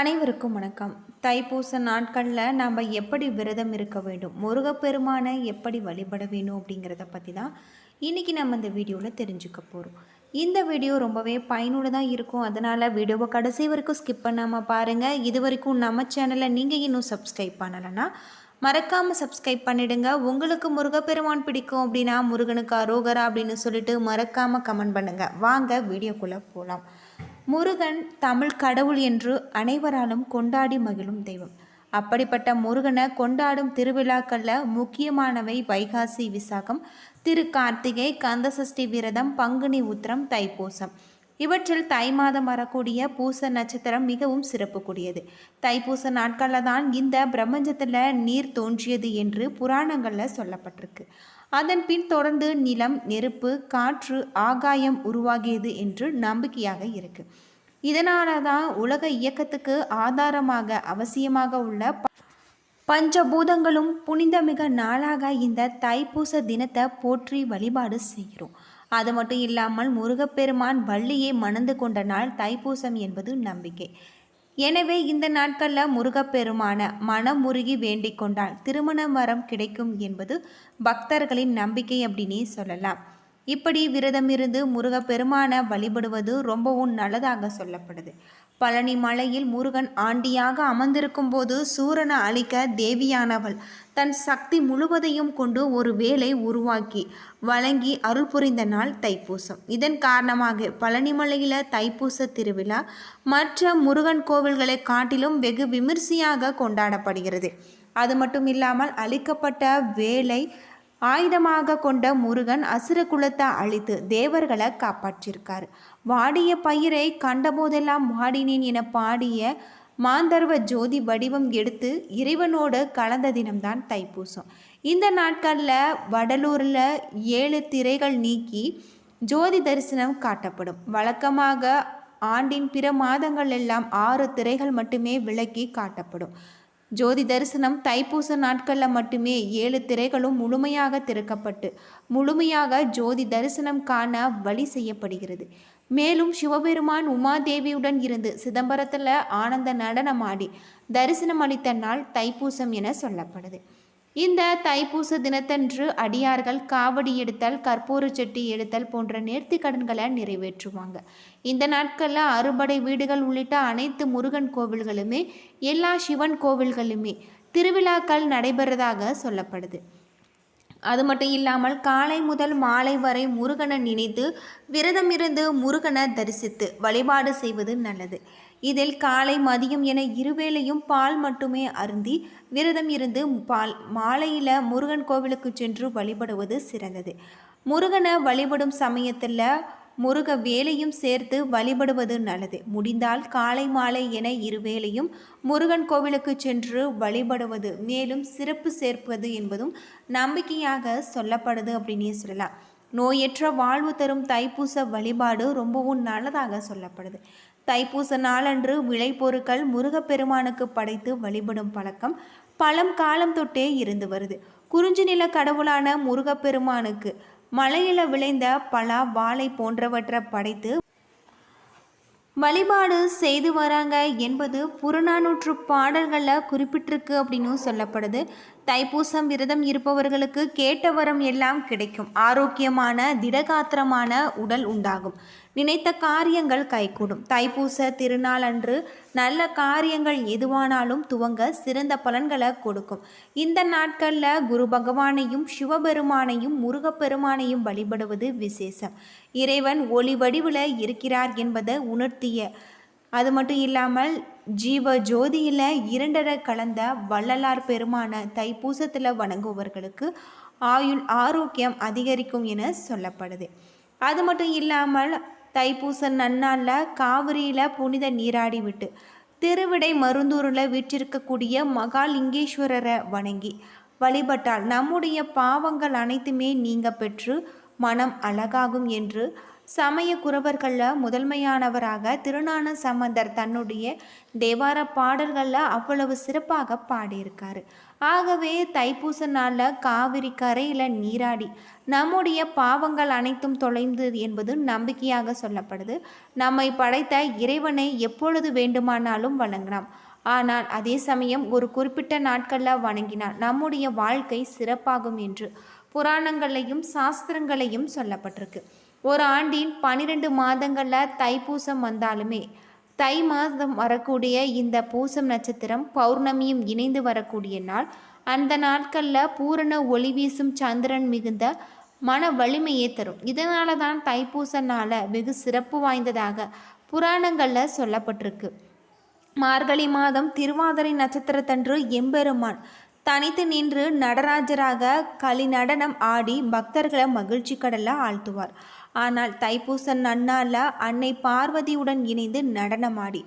அனைவருக்கும் வணக்கம். தைப்பூச நாட்களில் நாம் எப்படி விரதம் இருக்க வேண்டும்? முருகப்பெருமானை எப்படி வழிபட வேணும் அப்படிங்கிறத பற்றி தான் இன்றைக்கி நம்ம இந்த வீடியோவில் தெரிஞ்சுக்க போகிறோம் இந்த வீடியோ ரொம்பவே பயனுள்ளதாக இருக்கும். அதனால் வீடியோவை கடைசி வரைக்கும் ஸ்கிப் பண்ணாமல் பாருங்கள் இது வரைக்கும் நம்ம சேனலை நீங்கள் இன்னும் சப்ஸ்கிரைப் பண்ணலைன்னா மறக்காமல் சப்ஸ்கிரைப் பண்ணிடுங்க. உங்களுக்கு முருகப்பெருமான் பிடிக்கும் அப்படின்னா முருகனுக்கு அரோகரா அப்படின்னு சொல்லிட்டு மறக்காமல் கமெண்ட் பண்ணுங்கள் வாங்க வீடியோக்குள்ளே போகலாம் முருகன் தமிழ் கடவுள் என்று அனைவராலும் கொண்டாடி மகிழும் தெய்வம். அப்படிப்பட்ட முருகனை கொண்டாடும் திருவிழாக்களில் முக்கியமானவை வைகாசி விசாகம் திரு கார்த்திகை கந்தசஷ்டி விரதம் பங்குனி உத்திரம் தைப்பூசம். இவற்றில் தை மாதம் வரக்கூடிய பூச நட்சத்திரம் மிகவும் சிறப்புக்குரியது. தைப்பூச நாட்களில் தான் இந்த பிரபஞ்சத்தில் நீர் தோன்றியது என்று புராணங்களில் சொல்லப்பட்டிருக்கு. அதன் பின் தொடர்ந்து நிலம் நெருப்பு காற்று ஆகாயம் உருவாகியது என்று நம்பிக்கையாக இருக்கு. இதனால தான் உலக இயக்கத்துக்கு ஆதாரமாக அவசியமாக உள்ள பஞ்சபூதங்களும் புனிதமிக நாளாக இந்த தைப்பூச தினத்தை போற்றி வழிபாடு செய்கிறோம். அது மட்டும் இல்லாமல் முருகப்பெருமான் வள்ளியை மணந்து கொண்ட நாள் தைப்பூசம் என்பது நம்பிக்கை. எனவே இந்த நாட்களில் முருகப்பெருமான மனமுருகி வேண்டிக் கொண்டால் திருமண வரம் கிடைக்கும் என்பது பக்தர்களின் நம்பிக்கை அப்படின்னே சொல்லலாம். இப்படி விரதம் இருந்து வழிபடுவது ரொம்பவும் நல்லதாக சொல்லப்படுது. பழனி மலையில் முருகன் ஆண்டியாக அமர்ந்திருக்கும் போது சூரனை அழிக்க தேவியானவள் தன் சக்தி முழுவதையும் கொண்டு ஒரு வேலை உருவாக்கி வழங்கி அருள் புரிந்த நாள் தைப்பூசம். இதன் காரணமாக பழனிமலையில் தைப்பூச திருவிழா மற்ற முருகன் கோவில்களை காட்டிலும் வெகு விமர்சையாக கொண்டாடப்படுகிறது. அது மட்டும் இல்லாமல் அளிக்கப்பட்ட வேலை ஆயுதமாக கொண்ட முருகன் அசுர குலத்தை அழித்து தேவர்களை காப்பாற்றியிருக்கார் வாடிய பயிரை கண்டபோதெல்லாம் வாடினேன் என பாடிய மாந்தர்வ ஜோதி வடிவம் எடுத்து இறைவனோடு கலந்த தினம்தான் தைப்பூசம். இந்த நாட்களில் வடலூரில் ஏழு திரைகள் நீக்கி ஜோதி தரிசனம் காட்டப்படும். வழக்கமாக ஆண்டின் பிற மாதங்கள் எல்லாம் ஆறு திரைகள் மட்டுமே விலக்கி காட்டப்படும். ஜோதி தரிசனம் தைப்பூச நாட்களில் மட்டுமே ஏழு திரைகளும் முழுமையாக திறக்கப்பட்டு முழுமையாக ஜோதி தரிசனம் காண வழி செய்யப்படுகிறது. மேலும் சிவபெருமான் உமாதேவியுடன் இருந்து சிதம்பரத்தில் ஆனந்த நடனமாடி தரிசனம் அளித்த நாள் தைப்பூசம் என சொல்லப்படுது. இந்த தைப்பூச தினத்தன்று அடியார்கள் காவடி எடுத்தல் கற்பூர செட்டி எடுத்தல் போன்ற நேர்த்தி கடன்களை நிறைவேற்றுவாங்க. இந்த நாட்களில் அறுபடை வீடுகள் உள்ளிட்ட அனைத்து முருகன் கோவில்களுமே எல்லா சிவன் கோவில்களுமே திருவிழாக்கள் நடைபெறதாக சொல்லப்படுது. அது மட்டும் இல்லாமல் காலை முதல் மாலை வரை முருகனை நினைத்து விரதம் இருந்து முருகனை தரிசித்து வழிபாடு செய்வது நல்லது. இதில் காலை மதியம் என இருவேளையும் பால் மட்டுமே அருந்தி விரதம் இருந்து பால் மாலையில் முருகன் கோவிலுக்கு சென்று வழிபடுவது சிறந்தது. முருகனை வழிபடும் சமயத்தில் முருக வேலையும் சேர்த்து வழிபடுவது நல்லது. முடிந்தால் காலை மாலை என இருவேளையும் முருகன் கோவிலுக்கு சென்று வழிபடுவது மேலும் சிறப்பு சேர்ப்பது என்பதும் நம்பிக்கையாக சொல்லப்படுது அப்படின்னே சொல்லலாம். நோயற்ற வாழ்வு தரும் தைப்பூச வழிபாடு ரொம்பவும் நல்லதாக சொல்லப்படுது. தைப்பூச நாளன்று விளைபொருட்கள் முருகப்பெருமானுக்கு படைத்து வழிபடும் பழக்கம் பழம் காலம் தொட்டே இருந்து வருது. குறிஞ்சி நில கடவுளான முருகப்பெருமானுக்கு மலையில விளைந்த பலா வாழை போன்றவற்றை படைத்து வழிபாடு செய்து வராங்க என்பது புறநானூற்று பாடல்களில் குறிப்பிட்டிருக்கு அப்படின்னு சொல்லப்படுது. தைப்பூசம் விரதம் இருப்பவர்களுக்கு கேட்ட வரம் எல்லாம் கிடைக்கும். ஆரோக்கியமான திடகாத்திரமான உடல் உண்டாகும். நினைத்த காரியங்கள் கைகூடும். தைப்பூச திருநாள் அன்று நல்ல காரியங்கள் எதுவானாலும் துவங்க சிறந்த பலன்களை கொடுக்கும். இந்த நாட்களில் குரு பகவானையும் சிவபெருமானையும் முருகப்பெருமானையும் வழிபடுவது விசேஷம். இறைவன் ஒளி வடிவில் இருக்கிறார் என்பதை உணர்த்திய அது மட்டும் இல்லாமல் ஜீவ ஜோதியில் இரண்டரை கலந்த வள்ளலார் பெருமான தைப்பூசத்தில் வணங்குபவர்களுக்கு ஆயுள் ஆரோக்கியம் அதிகரிக்கும் என சொல்லப்படுது. அது மட்டும் இல்லாமல் தைப்பூச நன்னாளில் காவிரியில் புனித நீராடி விட்டு திருவிடை மருந்தூரில் வீற்றிருக்கக்கூடிய மகாலிங்கேஸ்வரரை வணங்கி வழிபட்டால் நம்முடைய பாவங்கள் அனைத்துமே நீங்க பெற்று மனம் அழகாகும் என்று சமய குறவர்களில் முதன்மையானவராக திருநான சம்பந்தர் தன்னுடைய தேவார பாடல்களில் அவ்வளவு சிறப்பாக பாடியிருக்காரு. ஆகவே தைப்பூச நாளில் காவிரி கரையில் நீராடி நம்முடைய பாவங்கள் அனைத்தும் தொலைந்து என்பது நம்பிக்கையாக சொல்லப்படுது. நம்மை படைத்த இறைவனை எப்பொழுது வேண்டுமானாலும் வணங்கலாம். ஆனால் அதே சமயம் ஒரு குறிப்பிட்ட நாட்களில் வணங்கினால் நம்முடைய வாழ்க்கை சிறப்பாகும் என்று புராணங்களையும் சாஸ்திரங்களையும் சொல்லப்பட்டிருக்கு. ஒரு ஆண்டின் பன்னிரெண்டு மாதங்களில் தைப்பூசம் வந்தாலுமே தை மாதம் வரக்கூடிய இந்த பூசம் நட்சத்திரம் பௌர்ணமியும் இணைந்து வரக்கூடிய நாள். அந்த நாட்களில் பூரண ஒளி வீசும் சந்திரன் மிகுந்த மன வலிமையை தரும். இதனால தான் தைப்பூச நாளை வெகு சிறப்பு வாய்ந்ததாக புராணங்களில் சொல்லப்பட்டிருக்கு. மார்கழி மாதம் திருவாதிரை நட்சத்திரத்தன்று எம்பெருமான் தனித்து நின்று நடராஜராக களி நடனம் ஆடி பக்தர்களை மகிழ்ச்சி கடல்ல ஆழ்த்துவார். ஆனால் தைப்பூச நன்னால அன்னை பார்வதியுடன் இணைந்து நடனமாடி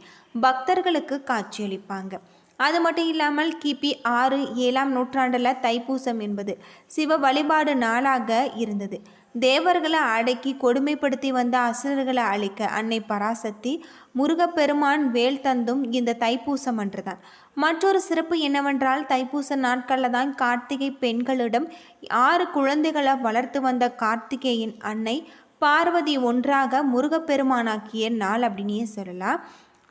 பக்தர்களுக்கு காட்சியளிப்பாங்க. அது மட்டும் இல்லாமல் கிபி ஆறு ஏழாம் நூற்றாண்டில் தைப்பூசம் என்பது சிவ வழிபாடு நாளாக இருந்தது. தேவர்களை அடக்கி கொடுமைப்படுத்தி வந்த அசுரர்களை அழிக்க அன்னை பராசக்தி முருகப்பெருமான் வேல் தந்தும் இந்த தைப்பூசம் அன்றுதான். மற்றொரு சிறப்பு என்னவென்றால் தைப்பூச நாட்களில் தான் கார்த்திகை பெண்களிடம் ஆறு குழந்தைகளை வளர்த்து வந்த கார்த்திகேயன் அன்னை பார்வதி ஒன்றாக முருகப்பெருமானாக்கிய நாள் அப்படின்னே சொல்லலாம்.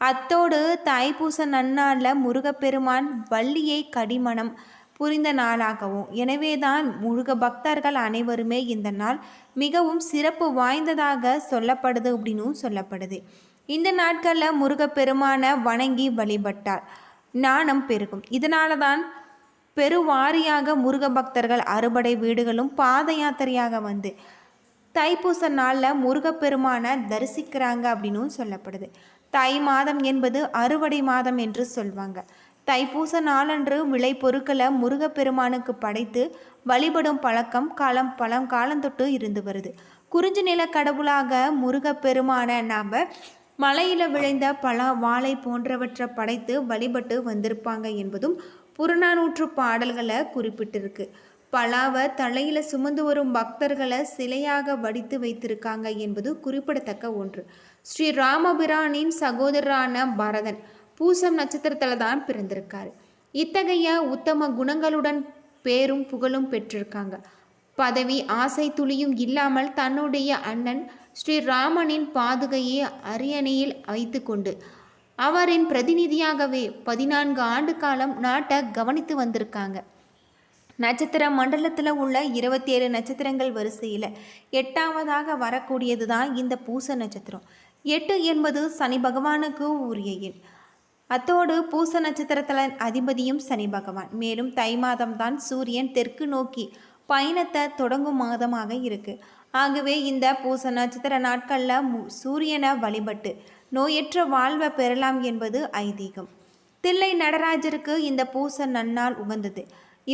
அத்தோடு தைப்பூச நன்னாளில் முருகப்பெருமான் வள்ளியை கடிமணம் புரிந்த நாளாகவும். எனவேதான் முருக பக்தர்கள் அனைவருமே இந்த நாள் மிகவும் சிறப்பு வாய்ந்ததாக சொல்லப்படுது அப்படின்னும் சொல்லப்படுது. இந்த நாட்களில் முருகப்பெருமான வணங்கி வழிபட்டார். ஞானம் பெருகும். இதனால தான் பெருவாரியாக முருக பக்தர்கள் அறுபடை வீடுகளும் பாத யாத்திரையாக வந்து தைப்பூச நாளில் முருகப்பெருமானை தரிசிக்கிறாங்க அப்படின்னும் சொல்லப்படுது. தை மாதம் என்பது அறுவடை மாதம் என்று சொல்வாங்க. தைப்பூச நாளன்று விளை பொருட்களை முருகப்பெருமானுக்கு படைத்து வழிபடும் பழக்கம் காலம் பழம் காலந்தொட்டு இருந்து வருது. குறிஞ்சி நில கடவுளாக முருகப்பெருமான நாம் மலையில் விளைந்த பழ வாழை போன்றவற்றை படைத்து வழிபட்டு வந்திருப்பாங்க என்பதும் புறநானூற்று பாடல்களை குறிப்பிட்டிருக்கு. பலாவை தலையில் சுமந்து வரும் பக்தர்களை சிலையாக வடித்து வைத்திருக்காங்க என்பது குறிப்பிடத்தக்க ஒன்று. ஸ்ரீ ராமபிரானின் சகோதரரான பரதன் பூசம் நட்சத்திரத்தில் தான் பிறந்திருக்காரு. இத்தகைய உத்தம குணங்களுடன் பேரும் புகழும் பெற்றிருக்காங்க. பதவி ஆசை துளியும் இல்லாமல் தன்னுடைய அண்ணன் ஸ்ரீ ராமனின் பாதுகையை அரியணையில் வைத்து கொண்டு அவரின் பிரதிநிதியாகவே பதினான்கு ஆண்டு காலம் நாட்டை கவனித்து வந்திருக்காங்க. நட்சத்திர மண்டலத்தில் உள்ள இருபத்தி ஏழு நட்சத்திரங்கள் வரிசையில் எட்டாவதாக வரக்கூடியது தான் இந்த பூச நட்சத்திரம். எட்டு என்பது சனி பகவானுக்கு உரிய எண். அத்தோடு பூச நட்சத்திரத்தில் அதிபதியும் சனி பகவான். மேலும் தை மாதம்தான் சூரியன் தெற்கு நோக்கி பயணத்தை தொடங்கும் மாதமாக இருக்கு. ஆகவே இந்த பூச நட்சத்திர நாட்களில் மு சூரியனை வழிபட்டு நோயற்ற வாழ்வை பெறலாம் என்பது ஐதீகம். தில்லை நடராஜருக்கு இந்த பூச நன்னால் உகந்தது.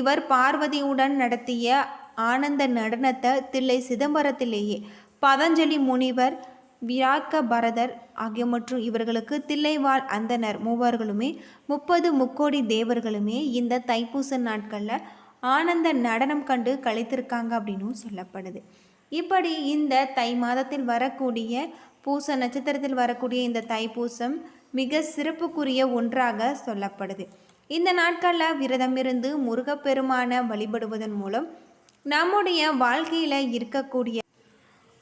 இவர் பார்வதியுடன் நடத்திய ஆனந்த நடனத்தை தில்லை சிதம்பரத்திலேயே பதஞ்சலி முனிவர் விராக்க பரதர் ஆகிய மற்றும் இவர்களுக்கு தில்லைவாழ் அந்தனர் மூவர்களுமே முப்பது முக்கோடி தேவர்களுமே இந்த தைப்பூச நாட்களில் ஆனந்த நடனம் கண்டு கழித்திருக்காங்க அப்படின்னும் சொல்லப்படுது. இப்படி இந்த தை மாதத்தில் வரக்கூடிய பூச நட்சத்திரத்தில் வரக்கூடிய இந்த தைப்பூசம் மிக சிறப்புக்குரிய ஒன்றாக சொல்லப்படுது. இந்த நாட்களில் விரதம் இருந்து முருகப்பெருமான வழிபடுவதன் மூலம் நம்முடைய வாழ்க்கையில் இருக்கக்கூடிய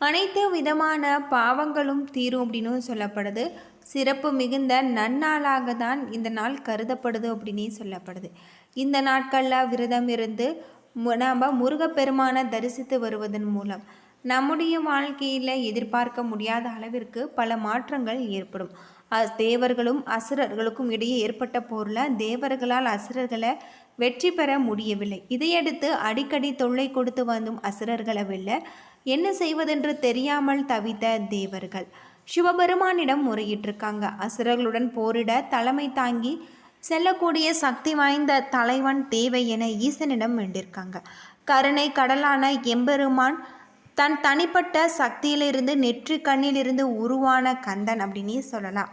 அனைத்து விதமான பாவங்களும் தீரும் அப்படின்னு சொல்லப்படுது. சிறப்பு மிகுந்த நன்னாளாக தான் இந்த நாள் கருதப்படுது அப்படின்னு சொல்லப்படுது. இந்த நாட்களில் விரதம் இருந்து நாம் முருகப்பெருமானை தரிசித்து வருவதன் மூலம் நம்முடைய வாழ்க்கையில் எதிர்பார்க்க முடியாத அளவிற்கு பல மாற்றங்கள் ஏற்படும். தேவர்களும் அசுரர்களுக்கும் இடையே ஏற்பட்ட போரில் தேவர்களால் அசுரர்களை வெற்றி பெற முடியவில்லை. இதையடுத்து அடிக்கடி தொல்லை கொடுத்து வந்தும் அசுரர்களை வெல்ல என்ன செய்வதென்று தெரியாமல் தவித்த தேவர்கள். சிவபெருமானிடம் முறையிட்டிருக்காங்க. அசுரர்களுடன் போரிட தலைமை தாங்கி செல்லக்கூடிய சக்தி வாய்ந்த தலைவன் தேவை என ஈசனிடம் வேண்டியிருக்காங்க. கருணை கடலான எம்பெருமான் தன் தனிப்பட்ட சக்தியிலிருந்து நெற்றி கண்ணிலிருந்து உருவான கந்தன் அப்படின்னே சொல்லலாம்.